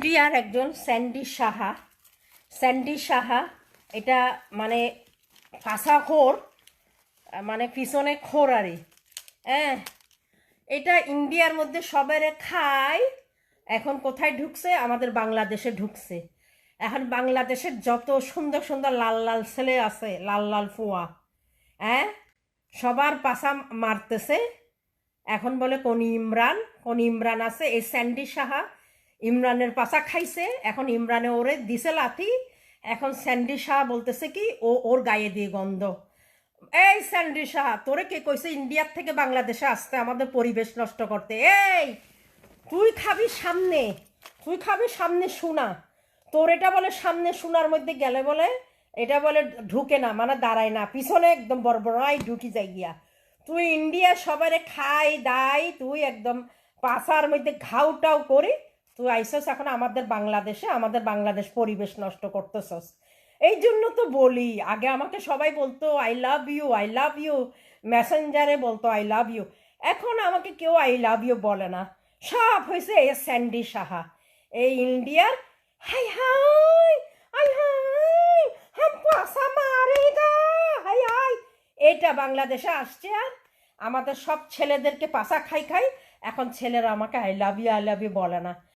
ইন্ডিয়ার একজন Sandy Saha Sandy Saha এটা মানে ফাঁসা খোর মানে পিছনে খোর আরে। হ্যাঁ এটা ইন্ডিয়ার মধ্যে সবারে খায়, এখন কোথায় ঢুকছে? আমাদের বাংলাদেশে ঢুকছে। এখন বাংলাদেশের যত সুন্দর সুন্দর লাল লাল ছেলে আছে, লাল লাল ফুয়া হ্যাঁ সবার পাশা মারতেছে। এখন বলে কোন ইমরান কোন ইমরান আছে? এই স্যান্ডি সাহা ইমরানের পাশা খাইছে, এখন ইমরানে ওরে দিছে লাথি, এখন স্যান্ডি সাহা বলতেছে কি, ও ওর গায়ে দিয়ে গন্ধ। এই স্যান্ডি সাহা তোরে কে কইছে ইন্ডিয়ার থেকে বাংলাদেশে আসতে, আমাদের পরিবেশ নষ্ট করতে? এই, তুই খাবি সামনে, তুই খাবি সামনে শোনা তোর এটা বলে সামনে শোনার মধ্যে গেলে বলে, এটা বলে ঢুকে না মানে দাঁড়ায় না, পিছনে একদম বড় বড়াই ঢুকি যাই গিয়া। তুই ইন্ডিয়া সবারে খাই, দাই, তুই একদম পাশার মধ্যে ঘাউটাও করি তুই আইসস এখন আমাদের বাংলাদেশে, আমাদের বাংলাদেশ পরিবেশ নষ্ট করতেছস। এই জন্য তো বলি, আগে আমাকে সবাই বলতো I love you I love you মেসেঞ্জারে বলতো আই লাভ ইউ এখন আমাকে কেউ আই লাভ ইউ বলে না। সব হয়েছে এ স্যান্ডি সাহা। এই ইন্ডিয়ার, হাই হাই হাই হাই হাম পাসা মারেগা হাই হাই। এটা বাংলাদেশে আসছে আর আমাদের সব ছেলেদেরকে পাশা খাই খাই, এখন ছেলেরা আমাকে I love you I love you বলে না।